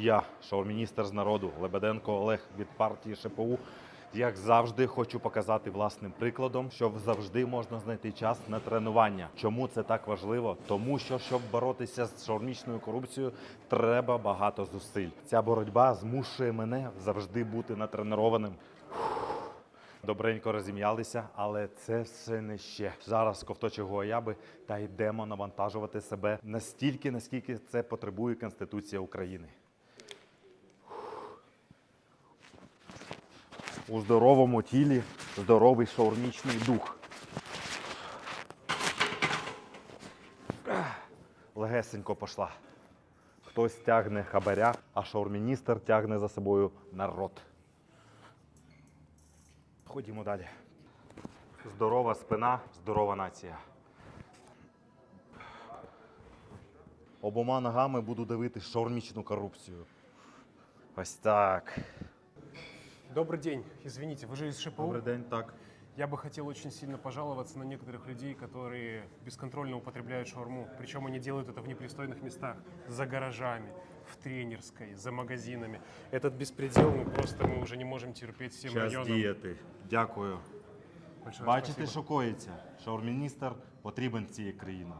Я, шоу-міністр з народу Лебеденко Олег від партії ШПУ. Як завжди, хочу показати власним прикладом, що завжди можна знайти час на тренування. Чому це так важливо? Тому що щоб боротися з шаурмічною корупцією, треба багато зусиль. Ця боротьба змушує мене завжди бути натренованим. Добренько розім'ялися, але це все не ще. Зараз ковточі гояби та йдемо навантажувати себе настільки, наскільки це потребує Конституція України. У здоровому тілі здоровий шаурмічний дух. Легесенько пішла. Хтось тягне хабаря, а шаурміністр тягне за собою народ. Ходімо далі. Здорова спина, здорова нація. Обома ногами буду дивити шаурмічну корупцію. Ось так. Добрый день. Извините, вы же из ШПУ? Добрий день, так. Я бы хотел очень сильно пожаловаться на некоторых людей, которые бесконтрольно употребляют шаурму. Причем они делают это в непристойных местах. За гаражами, в тренерской, за магазинами. Этот беспредел, ну просто мы уже не можем терпеть всем Час районам. діяти. Дякую. Большое Бачите, спасибо. що коїться. Шаурміністр потрібен цієї країни.